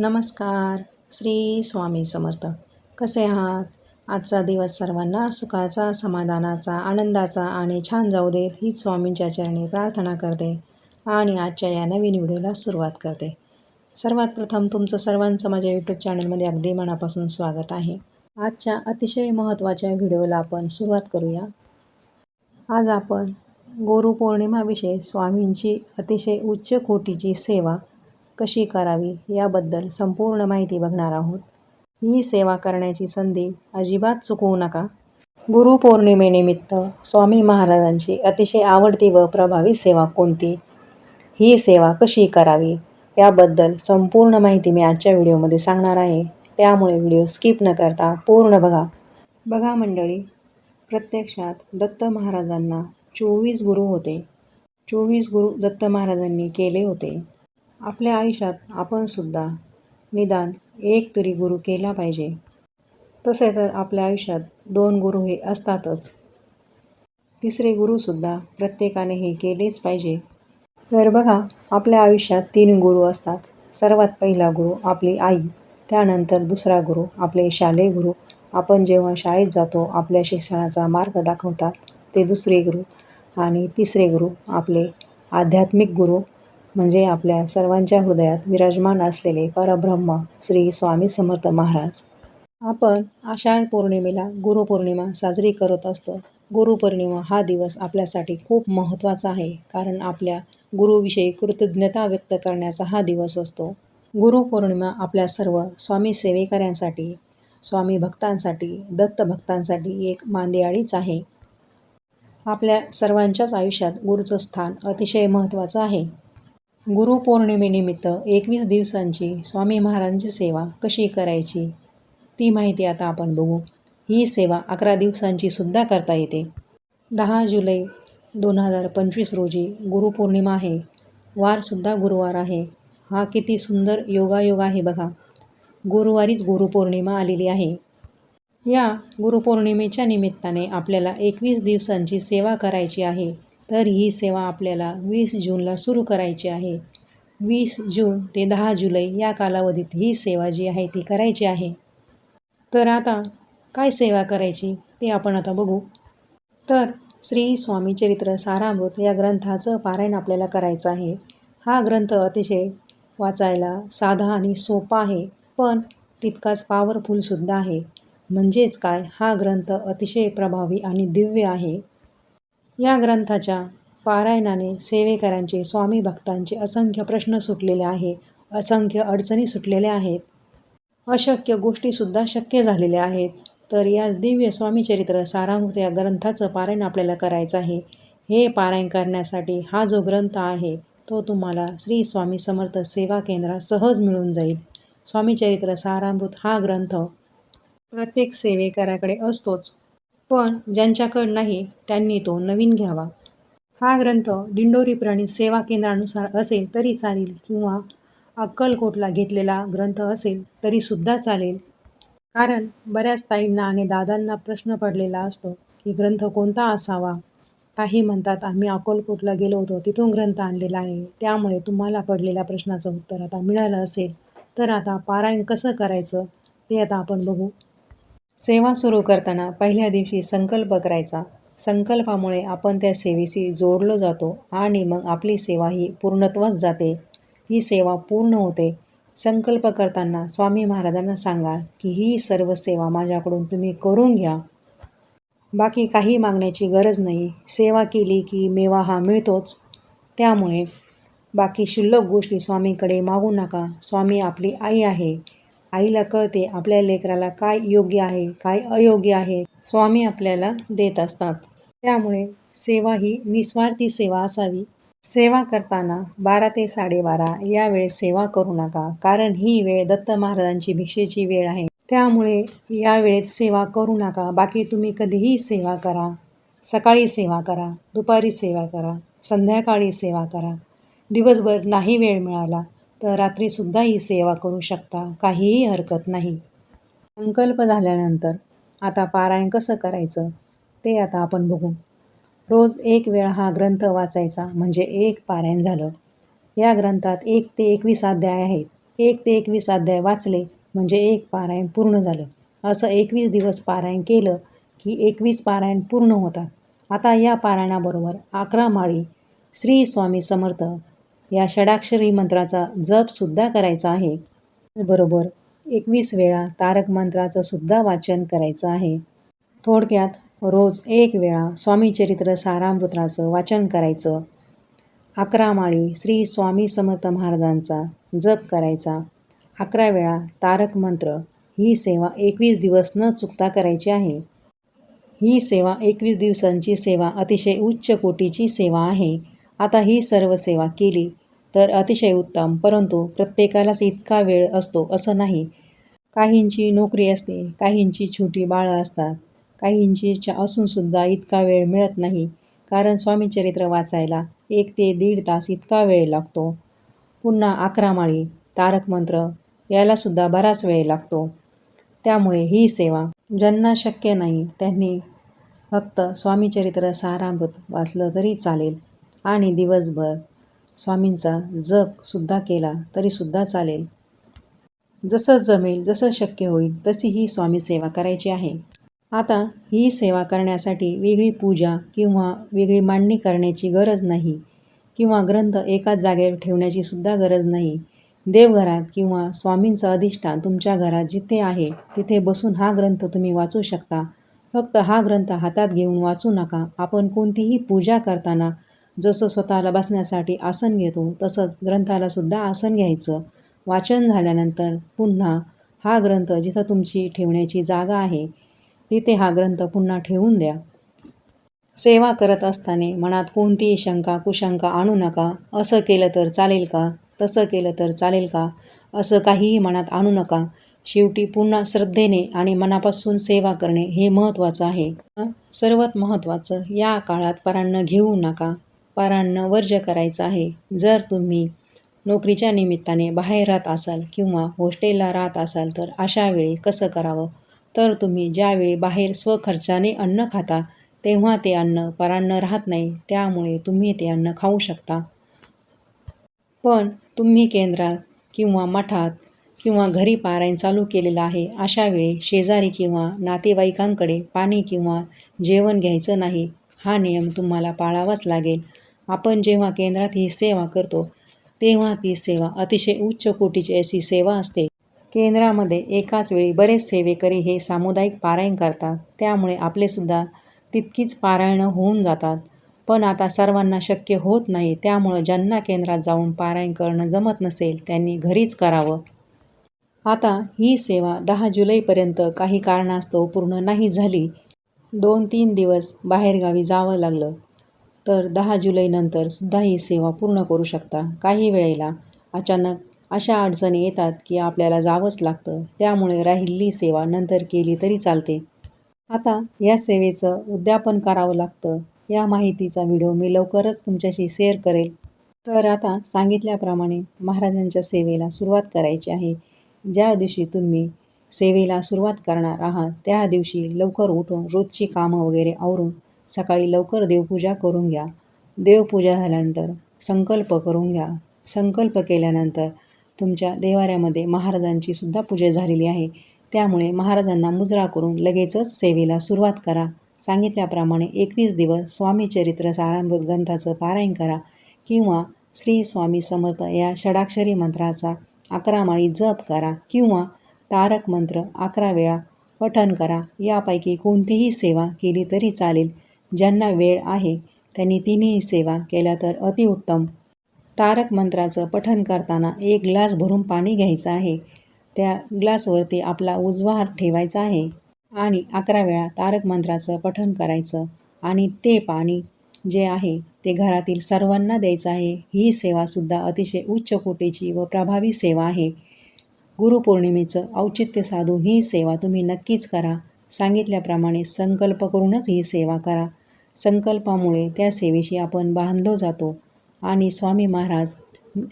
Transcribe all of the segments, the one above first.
नमस्कार. श्री स्वामी समर्थ. कसे आहात? आजचा दिवस सर्वांना सुखाचा समाधानाचा आनंदाचा आणि छान जाऊ देत हीच स्वामींच्या चरणी प्रार्थना करते आणि आजच्या या नवीन व्हिडिओला सुरुवात करते. सर्वात प्रथम तुमचं सर्वांचं माझ्या यूट्यूब चॅनलमध्ये अगदी मनापासून स्वागत आहे. आजच्या अतिशय महत्त्वाच्या व्हिडिओला आपण सुरुवात करूया. आज आपण गुरुपौर्णिमाविषयी स्वामींची अतिशय उच्च कोटीची सेवा कशी करावी याबद्दल संपूर्ण माहिती बघणार आहोत. ही सेवा करण्याची संधी अजिबात चुकवू नका. गुरुपौर्णिमेनिमित्त स्वामी महाराजांची अतिशय आवडती व प्रभावी सेवा कोणती? ही सेवा कशी करावी? याबद्दल संपूर्ण माहिती मी आजच्या व्हिडिओमध्ये सांगणार आहे. त्यामुळे व्हिडिओ स्किप न करता पूर्ण बघा. बघा मंडळी प्रत्यक्षात दत्त महाराजांना चोवीस गुरु होते. चोवीस गुरु दत्त महाराजांनी केले होते. आपल्या आयुष्यात आपणसुद्धा निदान एक तरी गुरु केला पाहिजे. तसे तर आपल्या आयुष्यात दोन गुरु हे असतातच. तिसरे गुरुसुद्धा प्रत्येकाने हे केलेच पाहिजे. तर बघा आपल्या आयुष्यात तीन गुरु असतात. सर्वात पहिला गुरु आपली आई त्यानंतर दुसरा गुरु आपले शालेय गुरु. आपण जेव्हा शाळेत जातो आपल्या शिक्षणाचा मार्ग दाखवतात ते दुसरे गुरु. आणि तिसरे गुरु आपले आध्यात्मिक गुरु. म्हणजे आपल्या सर्वांच्या हृदयात विराजमान असलेले परब्रह्म श्री स्वामी समर्थ महाराज. आपण आषाढ पौर्णिमेला गुरुपौर्णिमा साजरी करत असतो. गुरुपौर्णिमा हा दिवस आपल्यासाठी खूप महत्त्वाचा आहे कारण आपल्या गुरुविषयी कृतज्ञता व्यक्त करण्याचा हा दिवस असतो. गुरुपौर्णिमा आपल्या सर्व स्वामी सेवेकऱ्यांसाठी स्वामी भक्तांसाठी दत्त भक्तांसाठी एक मांदियाळीच आहे. आपल्या सर्वांच्याच आयुष्यात गुरुचं स्थान अतिशय महत्त्वाचं आहे. गुरुपौर्णिमेनिमित्त एकवीस दिवसांची स्वामी महाराजांची सेवा कशी करायची ती माहिती आता आपण बघू. ही सेवा अकरा दिवसांची सुद्धा करता येते. दहा जुलै दोन हजार पंचवीस रोजी गुरुपौर्णिमा आहे. वारसुद्धा गुरुवार आहे. हा किती सुंदर योगायोग आहे बघा. गुरुवारीच गुरुपौर्णिमा आलेली आहे. या गुरुपौर्णिमेच्या निमित्ताने आपल्याला एकवीस दिवसांची सेवा करायची आहे. तर ही सेवा आपल्याला वीस जूनला सुरू करायची आहे. वीस जून ते दहा जुलै या कालावधीत ही सेवा जी आहे ती करायची आहे. तर आता काय सेवा करायची ते आपण आता बघू. तर श्री स्वामी चरित्र सारामृत या ग्रंथाचं पारायण आपल्याला करायचं आहे. हा ग्रंथ अतिशय वाचायला साधा आणि सोपा आहे पण तितकाच पॉवरफुलसुद्धा आहे. म्हणजेच काय? हा ग्रंथ अतिशय प्रभावी आणि दिव्य आहे. या ग्रंथाच्या पारायणाने सेवेकरांचे स्वामी भक्तांचे असंख्य प्रश्न सुटलेले आहे असंख्य अडचणी सुटलेल्या आहेत. अशक्य गोष्टीसुद्धा शक्य झालेल्या आहेत. तर या दिव्य स्वामीचरित्र सारामृत या ग्रंथाचं पारायण आपल्याला करायचं आहे. हे पारायण करण्यासाठी हा जो ग्रंथ आहे तो तुम्हाला श्री स्वामी समर्थ सेवा केंद्रात सहज मिळून जाईल. स्वामीचरित्र सारामृत हा ग्रंथ प्रत्येक सेवेकराकडे असतोच. पण ज्यांच्याकडं नाही त्यांनी तो नवीन घ्यावा. हा ग्रंथ दिंडोरी प्राणी सेवा केंद्रानुसार असेल तरी चालेल किंवा अक्कलकोटला घेतलेला ग्रंथ असेल तरीसुद्धा चालेल. कारण बऱ्याच ताईंना आणि दादांना प्रश्न पडलेला असतो की ग्रंथ कोणता असावा? काही म्हणतात आम्ही अक्कलकोटला गेलो होतो तिथून ग्रंथ आणलेला आहे. त्यामुळे तुम्हाला पडलेल्या प्रश्नाचं उत्तर आता मिळालं असेल. तर आता पारायण कसं करायचं ते आता आपण बघू. सेवा सुरू करताना पहिल्या दिवशी संकल्प करायचा. संकल्पामुळे आपण त्या सेवेशी जोडलो जातो आणि मग आपली सेवा ही पूर्णत्वास जाते. ही सेवा पूर्ण होते. संकल्प करताना स्वामी महाराजांना सांगा की ही सर्व सेवा माझ्याकडून तुम्ही करून घ्या. बाकी काही मागण्याची गरज नाही. सेवा केली की मेवा हा मिळतोच. त्यामुळे बाकी शुल्लक गोष्टी स्वामीकडे मागू नका. स्वामी आपली आई आहे. आईला कळते आपल्या लेकराला काय योग्य आहे काय अयोग्य आहे. स्वामी आपल्याला देत असतात. त्यामुळे सेवा ही निस्वार्थी सेवा असावी. सेवा करताना बारा ते साडेबारा या वेळेस सेवा करू नका कारण ही वेळ दत्त महाराजांची भिक्षेची वेळ आहे. त्यामुळे या वेळेत सेवा करू नका. बाकी तुम्ही कधीही सेवा करा. सकाळी सेवा करा. दुपारी सेवा करा. संध्याकाळी सेवा करा. दिवसभर नाही वेळ मिळाला तर रात्रीसुद्धा ही सेवा करू शकता. काहीही हरकत नाही. संकल्प झाल्यानंतर आता पारायण कसं करायचं? ते आता आपण बघू. रोज एक वेळ हा ग्रंथ वाचायचा म्हणजे एक पारायण झालं. या ग्रंथात एक ते एकवीस अध्याय आहेत. एक ते एकवीस अध्याय वाचले म्हणजे एक पारायण पूर्ण झालं. असं एकवीस दिवस पारायण केलं की एकवीस पारायण पूर्ण होतात. आता या पारायणाबरोबर अकरा माळी श्री स्वामी समर्थ या षडाक्षरी मंत्राचा जपसुद्धा करायचा आहे. बरोबर एकवीस वेळा तारक मंत्राचं सुद्धा वाचन करायचं आहे. थोडक्यात रोज एक वेळा स्वामीचरित्र सारामृताचं वाचन करायचं. अकरा माळी श्री स्वामी समर्थ महाराजांचा जप करायचा. अकरा वेळा तारक मंत्र ही सेवा एकवीस दिवस न चुकता करायची आहे. ही सेवा एकवीस दिवसांची सेवा अतिशय उच्च कोटीची सेवा आहे. आता ही सर्व सेवा केली तर अतिशय उत्तम परंतु प्रत्येकालाच इतका वेळ असतो असं नाही. काहींची नोकरी असते काहींची छोटी बाळं असतात काहींची इच्छा असूनसुद्धा इतका वेळ मिळत नाही. कारण स्वामीचरित्र वाचायला एक ते दीड तास इतका वेळ लागतो. पुन्हा अकरामाळी तारकमंत्र तारक मंत्र बराच वेळ लागतो. त्यामुळे ही सेवा ज्यांना शक्य नाही त्यांनी फक्त स्वामीचरित्र सारामृत वाचलं तरी चालेल. आणि दिवसभर स्वामींचा जपसुद्धा केला तरीसुद्धा चालेल. जसं जमेल जसं शक्य होईल तशी ही स्वामी सेवा करायची आहे. आता ही सेवा करण्यासाठी वेगळी पूजा किंवा वेगळी मांडणी करण्याची गरज नाही किंवा ग्रंथ एकाच जागेवर ठेवण्याची सुद्धा गरज नाही. देवघरात किंवा स्वामींचं अधिष्ठान तुमच्या घरात जिथे आहे तिथे बसून हा ग्रंथ तुम्ही वाचू शकता. फक्त हा ग्रंथ हातात घेऊन वाचू नका. आपण कोणतीही पूजा करताना जसं स्वतःला बसण्यासाठी आसन घेतो तसंच ग्रंथालासुद्धा आसन घ्यायचं. वाचन झाल्यानंतर पुन्हा हा ग्रंथ जिथं तुमची ठेवण्याची जागा आहे तिथे हा ग्रंथ पुन्हा ठेवून द्या. सेवा करत असताना मनात कोणतीही शंका कुशंका आणू नका. असं केलं तर चालेल का? तसं केलं तर चालेल का? असं काहीही मनात आणू नका. शेवटी पुन्हा श्रद्धेने आणि मनापासून सेवा करणे हे महत्त्वाचं आहे. सर्वात महत्त्वाचं या काळात परांना घेऊ नका. परांना वर्ज करायचं आहे. जर तुम्ही नोकरीच्या निमित्ताने बाहेर राहत असाल किंवा हॉस्टेलला राहत असाल तर अशा वेळी कसं करावं? तर तुम्ही ज्यावेळी बाहेर स्वखर्चाने अन्न खाता तेव्हा ते अन्न परान्न राहत नाही त्यामुळे तुम्ही ते अन्न खाऊ शकता. पण तुम्ही केंद्रात किंवा मठात किंवा घरी पारायण चालू केलेलं आहे अशा वेळी शेजारी किंवा नातेवाईकांकडे पाणी किंवा जेवण घ्यायचं नाही हा नियम तुम्हाला पाळावाच लागेल. आपण जेव्हा केंद्रात ही सेवा करतो तेव्हा ती सेवा अतिशय उच्च कोटीची अशी सेवा असते. केंद्रामध्ये एकाच वेळी बरेच सेवेकरी हे सामुदायिक पारायण करतात. त्यामुळे आपलेसुद्धा तितकीच पारायणं होऊन जातात. पण आता सर्वांना शक्य होत नाही. त्यामुळं ज्यांना केंद्रात जाऊन पारायण करणं जमत नसेल त्यांनी घरीच करावं. आता ही सेवा दहा जुलैपर्यंत काही कारणास्तव पूर्ण नाही झाली. दोन तीन दिवस बाहेरगावी जावं लागलं. तर दहा जुलैनंतर सुद्धा ही सेवा पूर्ण करू शकता. काही वेळेला अचानक अशा अडचणी येतात की आपल्याला जावंच लागतं. त्यामुळे राहिलेली सेवा नंतर केली तरी चालते. आता या सेवेचं उद्यापन करावं लागतं. या माहितीचा व्हिडिओ मी लवकरच तुमच्याशी शेअर करेल. तर आता सांगितल्याप्रमाणे महाराजांच्या सेवेला सुरुवात करायची आहे. ज्या दिवशी तुम्ही सेवेला सुरुवात करणार आहात त्या दिवशी लवकर उठून रोजची कामं वगैरे आवरून सकाळी लवकर देवपूजा करून घ्या. देवपूजा झाल्यानंतर संकल्प करून घ्या. संकल्प केल्यानंतर तुमच्या देवाऱ्यामध्ये महाराजांची सुद्धा पूजा झालेली आहे. त्यामुळे महाराजांना मुजरा करून लगेचच सेवेला सुरुवात करा. सांगितल्याप्रमाणे एकवीस दिवस स्वामी चरित्र ग्रंथाचं पारायण करा किंवा श्री स्वामी समर्थ या षडाक्षरी मंत्राचा अकरा माळी जप करा किंवा तारक मंत्र अकरा वेळा पठन करा. यापैकी कोणतीही सेवा केली तरी चालेल. ज्यांना वेळ आहे त्यांनी तिन्ही सेवा केल्या तर अतिउत्तम. तारक मंत्राचं पठन करताना एक ग्लास भरून पाणी घ्यायचं आहे. त्या ग्लासवरती आपला उजवा हात ठेवायचा आहे आणि अकरा वेळा तारक मंत्राचं पठन करायचं आणि ते पाणी जे आहे ते घरातील सर्वांना द्यायचं आहे. ही सेवासुद्धा अतिशय उच्च कोटीची व प्रभावी सेवा आहे. गुरुपौर्णिमेचं औचित्य साधून ही सेवा तुम्ही नक्कीच करा. सांगितल्याप्रमाणे संकल्प करूनच ही सेवा करा. संकल्पामुळे त्या सेवेशी आपण बांधलो जातो. आणि स्वामी महाराज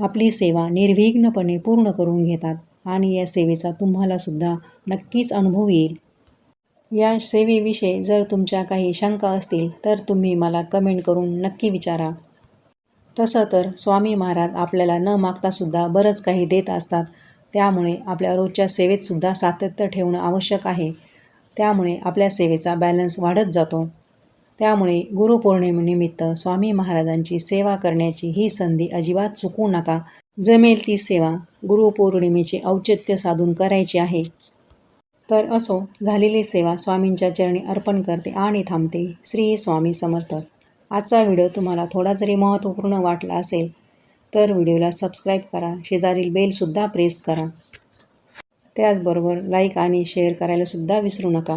आपली सेवा निर्विघ्नपणे पूर्ण करून घेतात आणि या सेवेचा तुम्हालासुद्धा नक्कीच अनुभव येईल. या सेवेविषयी जर तुमच्या काही शंका असतील तर तुम्ही मला कमेंट करून नक्की विचारा. तसं तर स्वामी महाराज आपल्याला न मागतासुद्धा बरंच काही देत असतात. त्यामुळे आपल्या रोजच्या सेवेतसुद्धा सातत्य ठेवणं आवश्यक आहे. त्यामुळे आपल्या सेवेचा बॅलन्स वाढत जातो. त्यामुळे गुरुपौर्णिमेनिमित्त स्वामी महाराजांची सेवा करण्याची ही संधी अजिबात चुकू नका. जमेल ती सेवा गुरुपौर्णिमेचे औचित्य साधून करायची आहे. तर असो झालेली सेवा स्वामींच्या चरणी अर्पण करते आणि थांबते. श्री स्वामी समर्थ. आजचा व्हिडिओ तुम्हाला थोडा जरी महत्त्वपूर्ण वाटला असेल तर व्हिडिओला सबस्क्राईब करा. शेजारील बेलसुद्धा प्रेस करा. त्याचबरोबर लाईक आणि शेअर करायलासुद्धा विसरू नका.